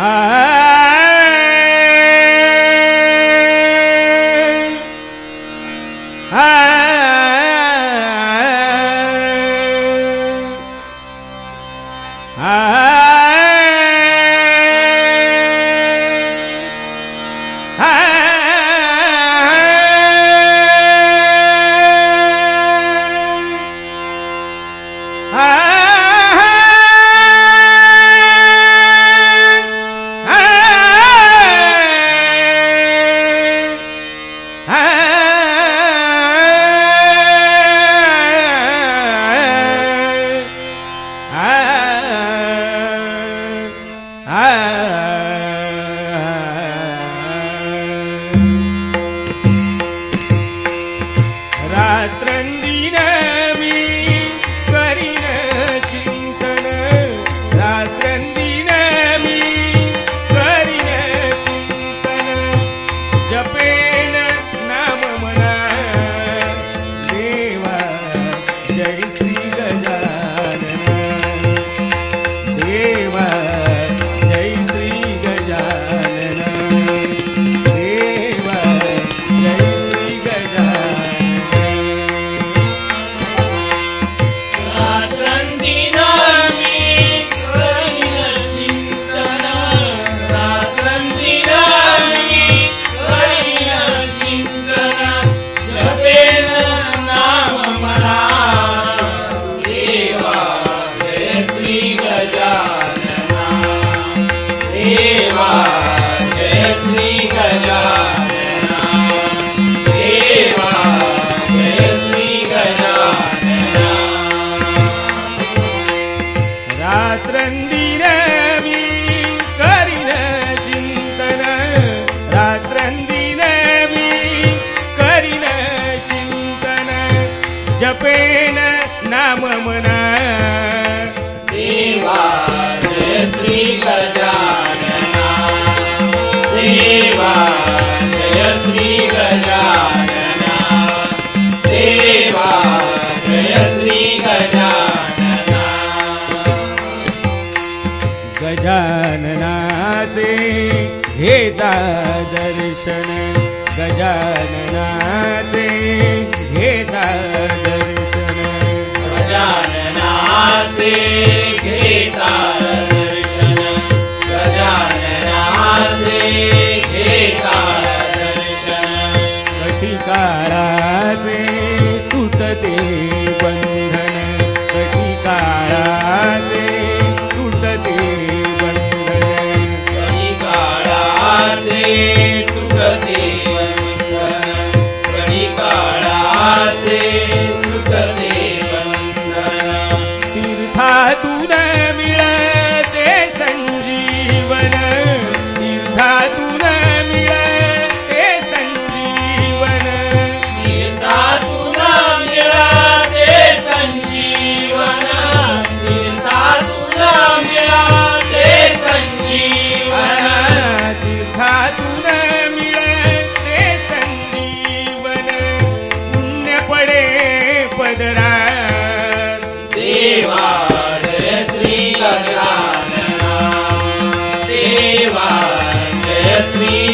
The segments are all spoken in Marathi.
I ചന്ദ്രൻ trendy दर्शनाचे घेता दर्शन गजाननाचे घेता दर्शन गजाननाचे. Party.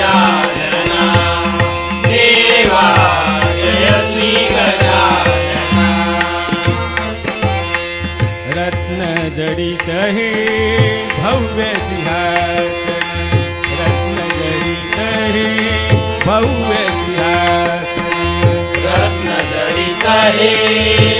गजानना देवा जयश्री गजानना रत्न जडित हे भव्य सिंहासन। रत्न जडित हे भव्य सिंहासन। रत्न जडित हे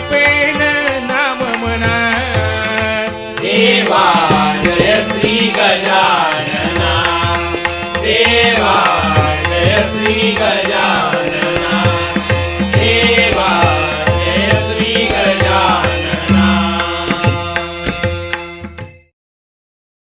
जपेन नाम म्हणा देवा जय श्री गजानना। देवा जय श्री गजानना।